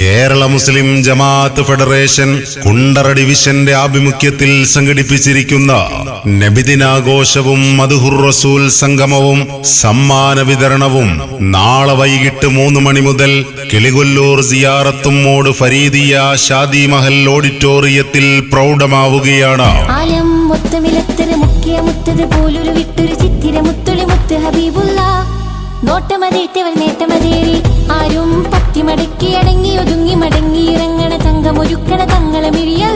കേരള മുസ്ലിം ജമാഅത്ത് federation Kundara ഡിവിഷന്റെ ആഭിമുഖ്യത്തിൽ സംഘടിപ്പിച്ചിരിക്കുന്ന നബിദിനാഘോഷവും മധുഹുർ റസൂൽ സംഗമവും സമ്മാന വിതരണവും നാളെ വൈകിട്ട് മൂന്ന് മണി മുതൽ കിളികൊല്ലൂർ സിയാറത്തും മോട് ഫരീദിയ ഷാദി മഹൽ ഓഡിറ്റോറിയത്തിൽ പ്രൗഢമാവുകയാണ്. ആലം മുത്തത് പോലൊരു ചിത്തിര ഹബീബുള്ള. നോട്ടമതേറ്റവർ നേട്ടമതേറി ആരും പത്തി മടക്കി അടങ്ങി ഒതുങ്ങി മടങ്ങി ഇറങ്ങണ തങ്കം ഒരുക്കണ തങ്ങളെ മിഴിയല്ല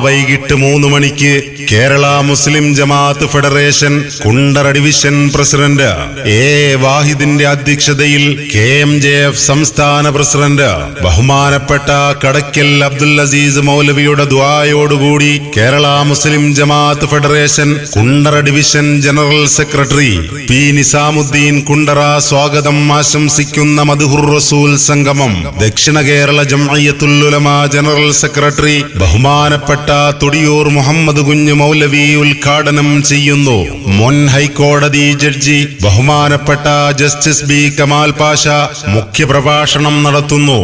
നാളെ വൈകിട്ട് മൂന്ന് മണിക്ക് Kerala Muslim Jamaath federation Kundara division president A വാഹിദിന്റെ അധ്യക്ഷതയിൽ കെ എം ജെ എഫ് സംസ്ഥാന പ്രസിഡന്റ് ബഹുമാനപ്പെട്ട കടക്കൽ അബ്ദുൽ അസീസ് മൗലവിയുടെ ദ്വായോടുകൂടി Kerala Muslim Jamaath federation Kundara division general secretary P Nizamuddin Kundara സ്വാഗതം ആശംസിക്കുന്ന മധുഹുർ റസൂൽ സംഗമം ദക്ഷിണ കേരള ജംഅയ്യത്തുൽ ഉലമ ജനറൽ സെക്രട്ടറി ബഹുമാനപ്പെട്ട തുടിയൂർ മുഹമ്മദ് കുഞ്ഞ് മൗലവി ഉദ്ഘാടനം ചെയ്യുന്നു. മുൻ ഹൈക്കോടതി ജഡ്ജി ബഹുമാനപ്പെട്ട ജസ്റ്റിസ് ബി കമാൽ പാഷ മുഖ്യപ്രഭാഷണം നടത്തുന്നു.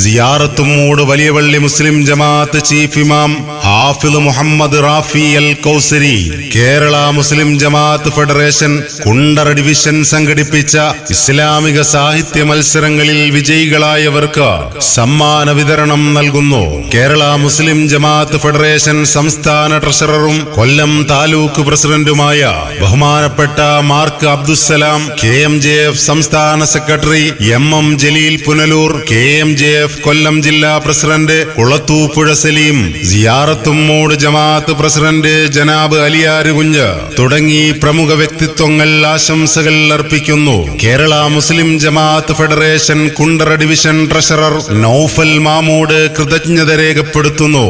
സിയാറത്തുമൂട് വലിയവള്ളി മുസ്ലിം ജമാഅത്ത് ചീഫ് ഇമാം ഹാഫിദ് മുഹമ്മദ് റാഫി അൽ കൗസരി കേരള മുസ്ലിം ജമാഅത്ത് ഫെഡറേഷൻ കുണ്ടറ ഡിവിഷൻ സംഘടിപ്പിച്ച ഇസ്ലാമിക സാഹിത്യ മത്സരങ്ങളിൽ വിജയികളായവർക്ക് സമ്മാന വിതരണം നൽകുന്നു. കേരള മുസ്ലിം ജമാഅത്ത് ഫെഡറേഷൻ സംസ്ഥാന ട്രഷററും കൊല്ലം താലൂക്ക് പ്രസിഡന്റുമായ ബഹുമാനപ്പെട്ട mark Abdussalam K M J F സംസ്ഥാന secretary M M Jaleel Punalur K M J F Kollam ജില്ലാ പ്രസിഡന്റ് കുളത്തൂപ്പുഴ സലീം സിയാറത്തുമ്മൂട് ജമാഅത്ത് പ്രസിഡന്റ് ജനാബ് അലിയാരുകുഞ്ച് തുടങ്ങി പ്രമുഖ വ്യക്തിത്വങ്ങൾ ആശംസകൾ അർപ്പിക്കുന്നു. Kerala Muslim Jamaath federation Kundara division treasurer Noufal Mamood കൃതജ്ഞത രേഖപ്പെടുത്തുന്നു.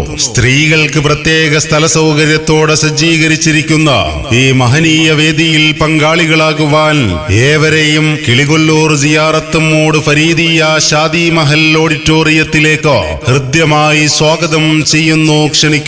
സ്ത്രീകൾക്ക് പ്രത്യേക സ്ഥല സൗകര്യത്തോടെ സജ്ജീകരിച്ചിരിക്കുന്ന ഈ മഹനീയ വേദിയിൽ പങ്കാളികളാകുവാൻ ഏവരെയും കിളികൊല്ലൂർ മോഡ് ഫരീദിയ ഷാദി മഹൽ ഓഡിറ്റോറിയത്തിലേക്ക് ഹൃദ്യമായി സ്വാഗതം ചെയ്യുന്നു. ക്ഷണിക്കുന്നു.